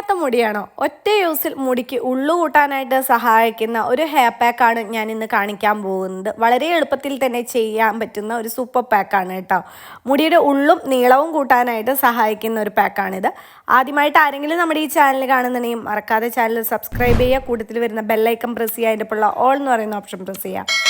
ഉള്ളില്ലാത്ത മുടിയാണോ? ഒറ്റ യൂസിൽ മുടിക്ക് ഉള്ളു കൂട്ടാനായിട്ട് സഹായിക്കുന്ന ഒരു ഹെയർ പാക്കാണ് ഞാൻ ഇന്ന് കാണിക്കാൻ പോകുന്നത്. വളരെ എളുപ്പത്തിൽ തന്നെ ചെയ്യാൻ പറ്റുന്ന ഒരു സൂപ്പർ പാക്കാണ് കേട്ടോ. മുടിയുടെ ഉള്ളും നീളവും കൂട്ടാനായിട്ട് സഹായിക്കുന്ന ഒരു പാക്കാണിത് ആദ്യമായിട്ട് ആരെങ്കിലും നമ്മുടെ ഈ ചാനൽ കാണുന്നുണ്ടെങ്കിൽ മറക്കാതെ ചാനൽ സബ്സ്ക്രൈബ് ചെയ്യുക. കൂട്ടത്തിൽ വരുന്ന ബെല്ലൈക്കൺ പ്രസ് ചെയ്യുക. അതിന്റെ ഉള്ള ഓൾ എന്ന് പറയുന്ന ഓപ്ഷൻ പ്രസ് ചെയ്യുക.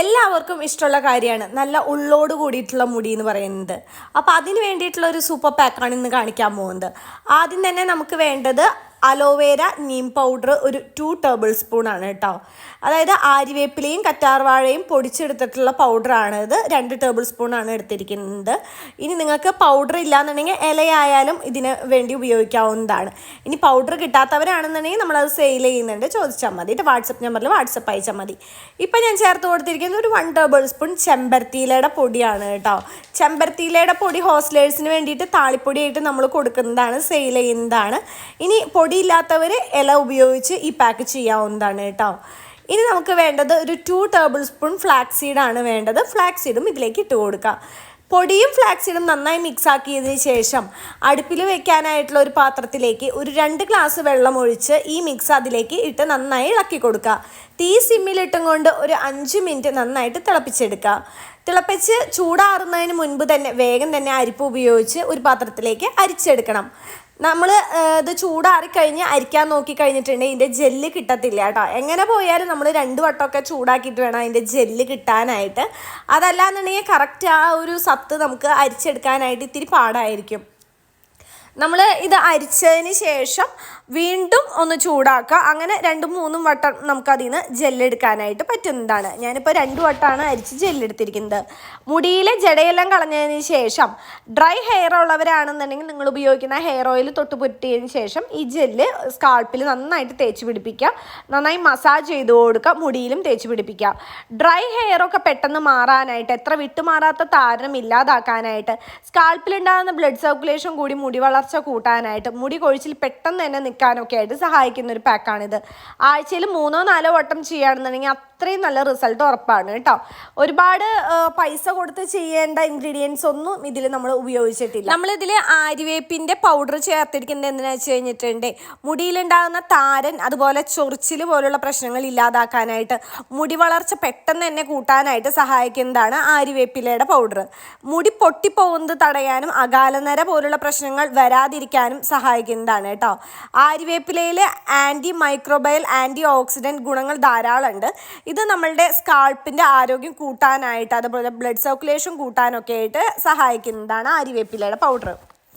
എല്ലാവർക്കും ഇഷ്ടമുള്ള കാര്യമാണ്. നല്ല ഉള്ളോട് കൂടിയിട്ടുള്ള മുടി എന്ന് പറയുന്നത്. അപ്പോൾ അതിന് വേണ്ടിയിട്ടുള്ള ഒരു സൂപ്പർ പാക്കാണ് ഇന്ന് കാണിക്കാൻ പോകുന്നത്. ആദ്യം തന്നെ നമുക്ക് വേണ്ടത് അലോവേര നീം പൗഡർ ഒരു ടു ടേബിൾ സ്പൂൺ ആണ് കേട്ടോ. അതായത് ആര്യവേപ്പിലയും കറ്റാർവാഴയും പൊടിച്ചെടുത്തിട്ടുള്ള പൗഡറാണ് ഇത്. രണ്ട് ടേബിൾ സ്പൂൺ ആണ് എടുത്തിരിക്കുന്നത്. ഇനി നിങ്ങൾക്ക് പൗഡർ ഇല്ലാന്നുണ്ടെങ്കിൽ ഇലയായാലും ഇതിന് വേണ്ടി ഉപയോഗിക്കാവുന്നതാണ്. ഇനി പൗഡർ കിട്ടാത്തവരാണെന്നുണ്ടെങ്കിൽ നമ്മളത് സെയിൽ ചെയ്യുന്നുണ്ട്. ചോദിച്ചാൽ മതി. വാട്സപ്പ് നമ്പറിൽ വാട്സപ്പ് അയച്ചാൽ മതി. ഇപ്പം ഞാൻ ചേർത്ത് കൊടുത്തിരിക്കുന്നത് ഒരു വൺ ടേബിൾ സ്പൂൺ ചെമ്പരത്തിയിലയുടെ പൊടിയാണ് കേട്ടോ. ചെമ്പരത്തിയിലയുടെ പൊടി ഹോസ്റ്റലേഴ്സിന് വേണ്ടിയിട്ട് താളിപ്പൊടിയായിട്ട് നമ്മൾ കൊടുക്കുന്നതാണ് സെയിൽ ചെയ്യുന്നതാണ്. ഇനി പൊടിയില്ലാത്തവർ ഇല ഉപയോഗിച്ച് ഈ പാക്ക് ചെയ്യാവുന്നതാണ് കേട്ടോ. ഇനി നമുക്ക് വേണ്ടത് ഒരു ടു ടേബിൾ സ്പൂൺ ഫ്ലാക്സ് സീഡാണ് വേണ്ടത്. ഫ്ലാക്സ് സീഡും ഇതിലേക്ക് ഇട്ട് കൊടുക്കുക പൊടിയും ഫ്ലാക്സീഡും നന്നായി മിക്സ് ആക്കിയതിന് ശേഷം അടുപ്പിൽ വെക്കാനായിട്ടുള്ള ഒരു പാത്രത്തിലേക്ക് ഒരു രണ്ട് ഗ്ലാസ് വെള്ളം ഒഴിച്ച് ഈ മിക്സ് അതിലേക്ക് ഇട്ട് നന്നായി ഇളക്കി കൊടുക്കുക. തീ സിമ്മിലിട്ടും കൊണ്ട് ഒരു അഞ്ച് മിനിറ്റ് നന്നായിട്ട് തിളപ്പിച്ചെടുക്കുക. തിളപ്പിച്ച് ചൂടാറുന്നതിന് മുൻപ് തന്നെ വേഗം തന്നെ അരിപ്പ് ഉപയോഗിച്ച് ഒരു പാത്രത്തിലേക്ക് അരിച്ചെടുക്കണം. നമ്മൾ ഇത് ചൂടാറി ചൂടാറിക്കഴിഞ്ഞ് അരിക്കാൻ നോക്കി കഴിഞ്ഞിട്ടുണ്ടെങ്കിൽ ഇതിന്റെ ജെല്ല് കിട്ടത്തില്ല കേട്ടോ. എങ്ങനെ പോയാലും നമ്മൾ രണ്ട് വട്ടമൊക്കെ ചൂടാക്കിയിട്ട് വേണം അതിന്റെ ജെല്ല് കിട്ടാനായിട്ട്. അതല്ലാന്നുണ്ടെങ്കിൽ കറക്റ്റ് ആ ഒരു സത്ത് നമുക്ക് അരിച്ചെടുക്കാനായിട്ട് ഇത്തിരി പാടായിരിക്കും. നമ്മൾ ഇത് അരിച്ചതിന് ശേഷം വീണ്ടും ഒന്ന് ചൂടാക്കുക. അങ്ങനെ രണ്ടും മൂന്നും വട്ടം നമുക്കതിൽ നിന്ന് ജെല്ലെടുക്കാനായിട്ട് പറ്റുന്നതാണ്. ഞാനിപ്പോൾ രണ്ട് വട്ടമാണ് അരിച്ച് ജെല്ലെടുത്തിരിക്കുന്നത്. മുടിയിലെ ജടയെല്ലാം കളഞ്ഞതിന് ശേഷം ഡ്രൈ ഹെയർ ഉള്ളവരാണെന്നുണ്ടെങ്കിൽ നിങ്ങൾ ഉപയോഗിക്കുന്ന ഹെയർ ഓയിൽ തൊട്ട് പുരട്ടിയതിന് ശേഷം ഈ ജെല്ല് സ്കാൾപ്പിൽ നന്നായിട്ട് തേച്ച് പിടിപ്പിക്കുക. നന്നായി മസാജ് ചെയ്ത് കൊടുക്കുക മുടിയിലും തേച്ച് പിടിപ്പിക്കുക. ഡ്രൈ ഒക്കെ പെട്ടെന്ന് മാറാനായിട്ട് എത്ര വിട്ടുമാറാത്ത താരം ഇല്ലാതാക്കാനായിട്ട് സ്കാൾപ്പിലുണ്ടാകുന്ന ബ്ലഡ് സർക്കുലേഷൻ കൂടി മുടി വളർച്ച കൂട്ടാനായിട്ട് മുടി കൊഴിച്ചിൽ പെട്ടെന്ന് തന്നെ നിൽക്കാനൊക്കെ ആയിട്ട് സഹായിക്കുന്ന ഒരു പാക്കാണിത് ആഴ്ചയിൽ മൂന്നോ നാലോ വട്ടം ചെയ്യുകയാണെന്നുണ്ടെങ്കിൽ അത്രയും നല്ല റിസൾട്ട് ഉറപ്പാണ് കേട്ടോ. ഒരുപാട് പൈസ കൊടുത്ത് ചെയ്യേണ്ട ഇൻഗ്രീഡിയൻസ് ഒന്നും ഇതിൽ നമ്മൾ ഉപയോഗിച്ചിട്ടില്ല. നമ്മളിതിൽ ആര്യവേപ്പിന്റെ പൗഡർ ചേർത്തിരിക്കുന്നത് എന്തിനാ വെച്ച് കഴിഞ്ഞിട്ടുണ്ട്? മുടിയിലുണ്ടാകുന്ന താരൻ അതുപോലെ ചൊറിച്ചിൽ പോലുള്ള പ്രശ്നങ്ങൾ ഇല്ലാതാക്കാനായിട്ട് മുടി വളർച്ച പെട്ടെന്ന് തന്നെ കൂട്ടാനായിട്ട് സഹായിക്കുന്നതാണ് ആര്യവേപ്പിലയുടെ പൗഡർ മുടി പൊട്ടിപ്പോകുന്നത് തടയാനും അകാലനര പോലുള്ള പ്രശ്നങ്ങൾ വരാതിരിക്കാനും സഹായിക്കുന്നതാണ് കേട്ടോ. ആര്യവേപ്പിലയിൽ ആന്റി മൈക്രോബയൽ ആന്റി ഓക്സിഡന്റ് ഗുണങ്ങൾ ധാരാളമുണ്ട്. ഇത് നമ്മളുടെ സ്കാൾപ്പിന്റെ ആരോഗ്യം കൂട്ടാനായിട്ട് അതുപോലെ ബ്ലഡ് സർക്കുലേഷൻ കൂട്ടാനൊക്കെ ആയിട്ട് സഹായിക്കുന്നതാണ് ആര്യവേപ്പിലയുടെ പൗഡർ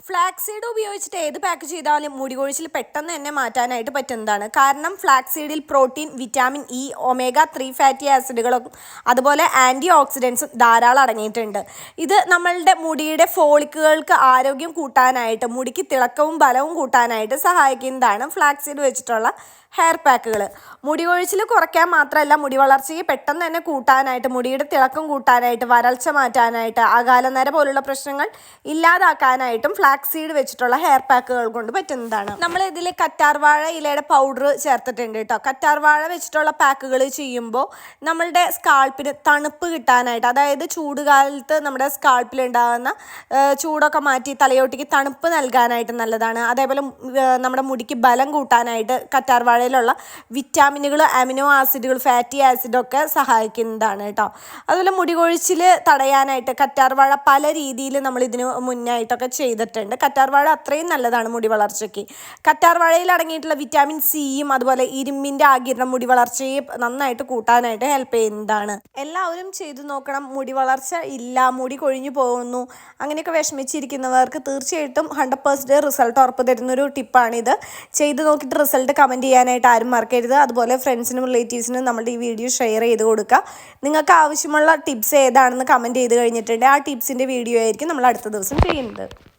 ഫ്ലാക്സീഡ് ഉപയോഗിച്ചിട്ട് ഏത് പാക്ക് ചെയ്താലും മുടി കൊഴിച്ചിൽ പെട്ടെന്ന് തന്നെ മാറ്റാനായിട്ട് പറ്റുന്നതാണ്. കാരണം ഫ്ലാക്സീഡിൽ protein vitamin E omega three fatty ആസിഡുകളും അതുപോലെ ആന്റി ഓക്സിഡൻസും ധാരാളം അടങ്ങിയിട്ടുണ്ട്. ഇത് നമ്മളുടെ മുടിയുടെ ഫോളിക്കുകൾക്ക് ആരോഗ്യം കൂട്ടാനായിട്ട് മുടിക്ക് തിളക്കവും ബലവും കൂട്ടാനായിട്ട് സഹായിക്കുന്നതാണ് ഫ്ലാക്സീഡ് വെച്ചിട്ടുള്ള ഹെയർ പാക്കുകൾ മുടി കൊഴിച്ചിൽ കുറയ്ക്കാൻ മാത്രമല്ല മുടി വളർച്ചയെ പെട്ടെന്ന് തന്നെ കൂട്ടാനായിട്ട് മുടിയുടെ തിളക്കം കൂട്ടാനായിട്ട് വരൾച്ച മാറ്റാനായിട്ട് അകാലനര പോലുള്ള പ്രശ്നങ്ങൾ ഇല്ലാതാക്കാനായിട്ടും ഫ്ലാക്സ് സീഡ് വെച്ചിട്ടുള്ള ഹെയർ പാക്കുകൾ കൊണ്ട് പറ്റുന്നതാണ്. നമ്മൾ ഇതിൽ കറ്റാർവാഴ ഇലയുടെ പൗഡർ ചേർത്തിട്ടുണ്ട് കേട്ടോ കറ്റാർവാഴ വെച്ചിട്ടുള്ള പാക്കുകൾ ചെയ്യുമ്പോൾ നമ്മളുടെ സ്കാൾപ്പിന് തണുപ്പ് കിട്ടാനായിട്ട് അതായത് ചൂട് ചൂടുകാലത്ത് നമ്മുടെ സ്കാൾപ്പിൽ ഉണ്ടാകുന്ന ചൂടൊക്കെ മാറ്റി തലയോട്ടിക്ക് തണുപ്പ് നൽകാനായിട്ട് നല്ലതാണ്. അതേപോലെ നമ്മുടെ മുടിക്ക് ബലം കൂട്ടാനായിട്ട് കറ്റാർവാഴയിലുള്ള വിറ്റാമിനുകൾ അമിനോ ആസിഡുകൾ ഫാറ്റി ആസിഡൊക്കെ സഹായിക്കുന്നതാണ് കേട്ടോ അതുപോലെ മുടി കൊഴിച്ചിൽ തടയാനായിട്ട് കറ്റാർവാഴ പല രീതിയിൽ നമ്മൾ ഇതിന് മുന്നായിട്ടൊക്കെ ചെയ്തിട്ടുണ്ട്. കറ്റാർവാഴ അത്രയും നല്ലതാണ് മുടി വളർച്ചയ്ക്ക്. കറ്റാർവാഴയിൽ അടങ്ങിയിട്ടുള്ള വിറ്റാമിൻ സിയും അതുപോലെ ഇരുമ്പിന്റെ ആകിരണം മുടി വളർച്ചയെ നന്നായിട്ട് കൂട്ടാനായിട്ട് ഹെൽപ്പ് ചെയ്യുന്നതാണ്. എല്ലാവരും ചെയ്തു നോക്കണം. മുടി വളർച്ച ഇല്ല മുടി കൊഴിഞ്ഞു പോകുന്നു അങ്ങനെയൊക്കെ വിഷമിച്ചിരിക്കുന്നവർക്ക് തീർച്ചയായിട്ടും ഹൺഡ്രഡ് പേഴ്സന്റ് റിസൾട്ട് ഉറപ്പ് തരുന്നൊരു ടിപ്പാണിത് ചെയ്ത് നോക്കിയിട്ട് റിസൾട്ട് കമന്റ് ചെയ്യാനായിട്ട് ആരും മറക്കരുത്. അതുപോലെ ഫ്രണ്ട്സിനും റിലേറ്റീവ്സിനും നമ്മുടെ ഈ വീഡിയോ ഷെയർ ചെയ്ത് കൊടുക്കുക. നിങ്ങൾക്ക് ആവശ്യമുള്ള ടിപ്സ് ഏതാണെന്ന് കമന്റ് ചെയ്ത് കഴിഞ്ഞിട്ടുണ്ട്. ആ ടിപ്സിന്റെ വീഡിയോ ആയിരിക്കും നമ്മൾ അടുത്ത ദിവസം ചെയ്യുന്നത്.